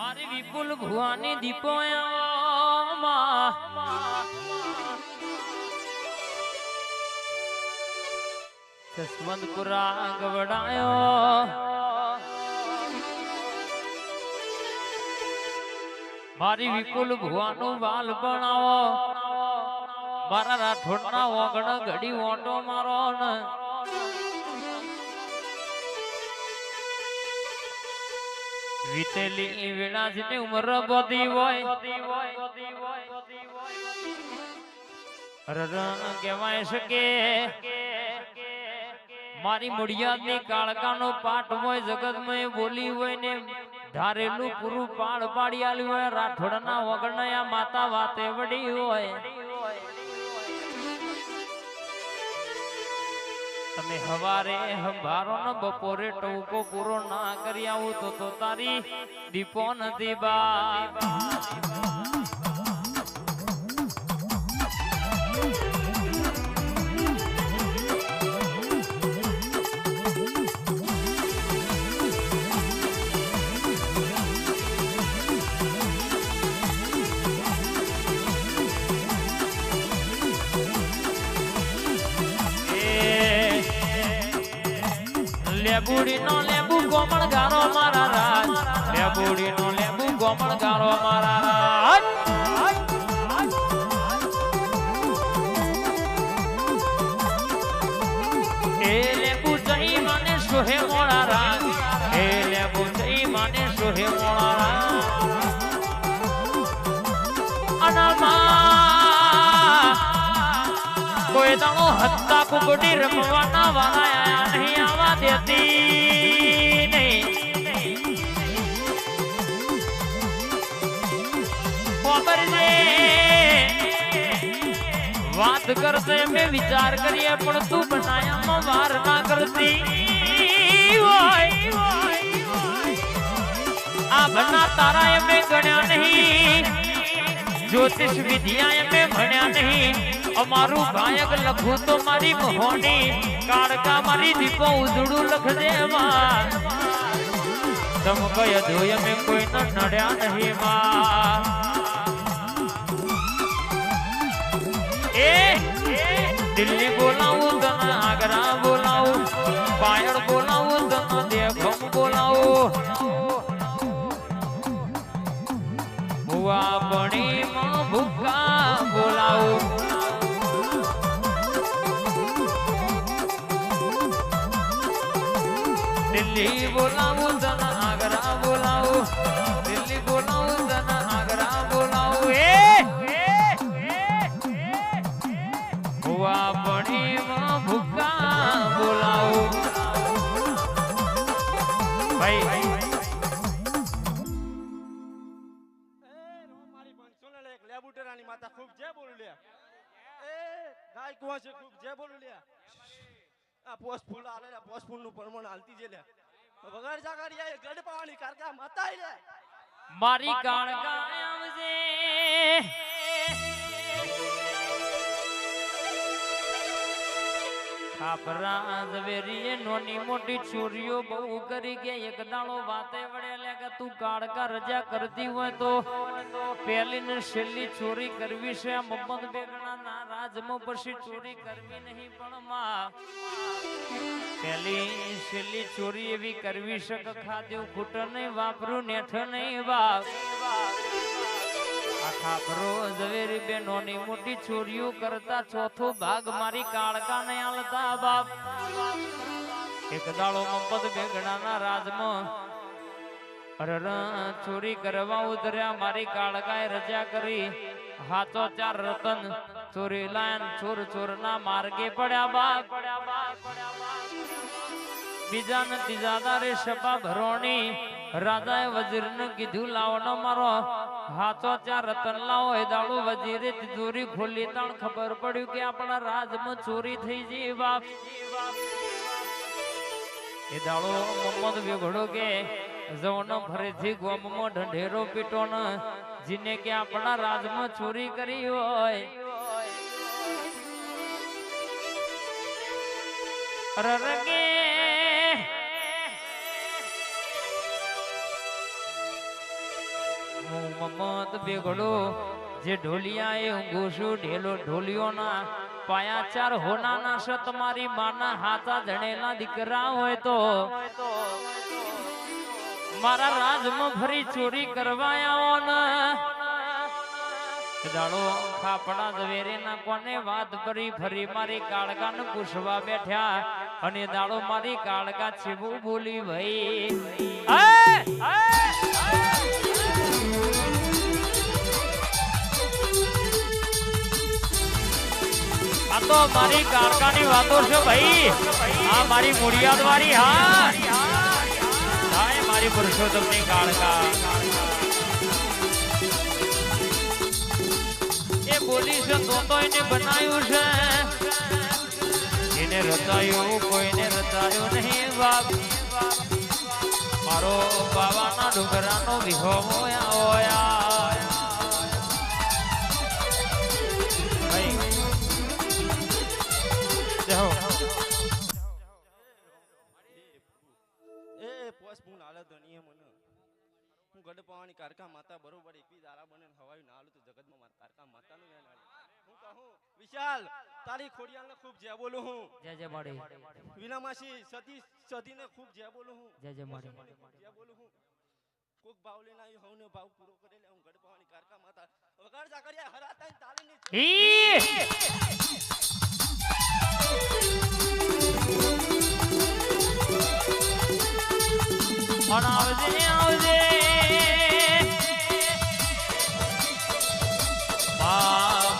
મારી વિપુલ ભુવાની દીપો જસવંતપુરા ગવડાયો મારી વિપુલ ભુવાનું વાલ બનાવો. મારા રાઠોડના ઓગણ ઘડી ઓટો મારો ને. વીતેલી વેળાજીની ઉંમર બધી હોય. રર કહેવાય છે કે મારી મુડિયાદની કાળકાનો પાઠ હોય, જગતમાં એ બોલી હોય ને ધારેલું પૂરું પાડ પાડી આલ્યું હોય, રાઠોડના વગરના માતા વાતે વડી હોય. તમે હવારે હંભારો ને બપોરે ટોકો પૂરો ના કરી આવું તો તો તારી દીપો નથી બા લેબુડી નો લેબુ ગોમણ ગારો મારા રાજ. લેબુડી નો લેબુ ગોમણ ગારો મારા રાજ. કોઈ દાણો હત્તા કુકડી રમવાના વાળા નહીં. વાત કરશે મેં વિચાર કરીએ પણ તું બનાયામાં વાર ના કરતી આ બના તારા એમે ગણ્યા નહીં. જ્યોતિષ વિદ્યા એમે ભણ્યા નહીં. અમારું ગાયક લખું તો મારી મહોની, કાળકા મારી દીપો ઉજળું લખજે માં તમ કય ધોય મેં કોઈ ન નડ્યા નહીં માં એ દિલ્હી બોલાવું તને આગ્રા બોલાવું, પાયણ બોલાવું તને દેખમ બોલાવું. ભુવા પણીમાં માતા ખૂબ જે બોલું લે આ પોસ્ટ ફૂલ આલે પોસ્ટ ફૂલનું પરમણ હાલતી જે લે વગર પાવાની કારકા મારી ગાણ ખાપરા ઝવેરીએ નોની મોટી છોરીઓ બહુ કરી કે એક દાણો વાતે વડે લે કે તું કાળકા રજા કરતી હોય તો પહેલી ને છેલ્લી ચોરી કરવી છે. આ મમ્મદ બેગણા ના રાજમાં પછી ચોરી કરવી નહીં પણ માં. છેલ્લી ચોરી એવી કરવી શક ખાધ્યું ખૂટ નહીં, વાપરું, નેઠ નહીં, વાપ. આખા ભરો ઝવેરી બેનોની મોટી ચોરીઓ કરતા ચોથો ભાગ મારી કાળકા ને આલતા બાપ. એક દાળો મફત બેગડાના રાજમાં અરર ચોરી કરવા ઉતર્યા મારી કાળકાએ રજા કરી. હાથો ચાર રતન ચોરી લાયન ચોર ચોર ના માર્ગે પડ્યા બાપ પડ્યા બાપ પડ્યા બાપ. બીજા ને ત્રીજા દારે સભા ભરોણી રાજાએ વજીરને કીધું લાવનો મારો હાથો ચાર રતન લાવો. એ દાડો વજીરે તિજોરી ખોલી. તાણ ખબર પડ્યું કે આપણા રાજમાં ચોરી થઈ જઈ બાપ. એ દાડો મોહમ્મદ વેઘડો કે, જવનો ફરીથી ગોમમાં ઢંઢેરો પીટો ને જીને કે આપણા રાજમાં ચોરી કરી હોય. રરગે બેગડો જે ઢોલિયા એ ઊંઘુશું ઢેલો ઢોલિયોના પાયા ચાર હોનાના સત તમારી માના હાથા ધણેલા દીકરા હોય તો. મારા રાજમાં ફરી ચોરી કરવા આવો ને. દાડો કોને વાત કરી, ફરી મારી કાળગા ને પૂછવા બેઠ્યા, અને દાડો મારી કાળગા છેવું બોલી ભાઈ તો મારી કારકાની વાતો છે ભાઈ. આ મારી મુડિયાદ વાળી હા મારી મારી પુરુષોત્તમની કાળકા. એ બોલી છે, તો તો એને બનાવ્યું છે. એને રચાયું, કોઈને રચાયું નહીં બાપ. મારો બાવાના ડુંગરાનો વિહો મોયા ઓયા. જહો એ પોસ હું ધણીએ મને હું ગઢપાવાની કારકા માતા બરોબર એકવી દારા બને હવાયું ના હાલું તો જગતમાં મારા કારકા માતાનું વેણ હું કહું વિશાલ તારી ખોડિયાલને ખૂબ જય બોલું હું. જય જય માડી વિના માસી સતી સતીને ખૂબ જય બોલું હું. જય જય માડી જય બોલું હું. કોક ભાવ લઈને આવ્યો હવને ભાવ પૂરો કરે હું ગઢ કારકા માતા. વગાડ જાકરિયા હરાતા તાલીની પણ આવજે આવજે.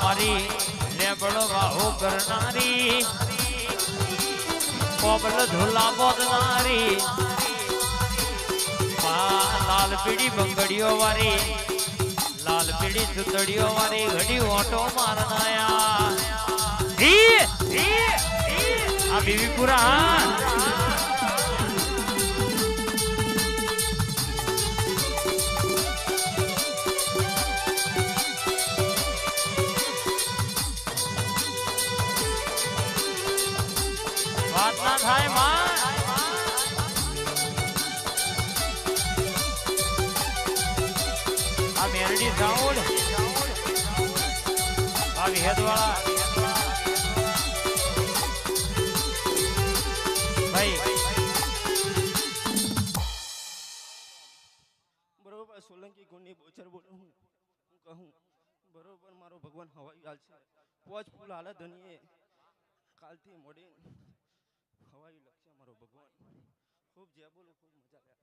મારી લેબડો વાહો કરનારી. કોબલ ધોલા બોદનારી મા લાલ પીડી બંગડીઓ વારી. લાલ પીડી સુતડીઓ વારી. ઘડી ઓટો મારનાયા. આ બીવીપુરા ભાઈ બરોબર, સોલંકી ગુણની બોચર બોલું હું કહું. બરોબર, મારો ભગવાન હવાઈ હાલ છે. પોચ ફૂલ હાલે ધણીએ કાલથી મોડી હવાઈ લક્ષ્ય મારો ભગવાન. ખૂબ જે બોલું, ખૂબ મજા લે.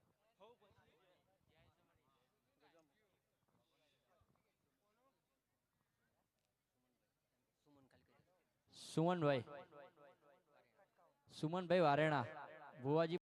સુમનભાઈ. સુમનભાઈ વારેણા ભુવાજી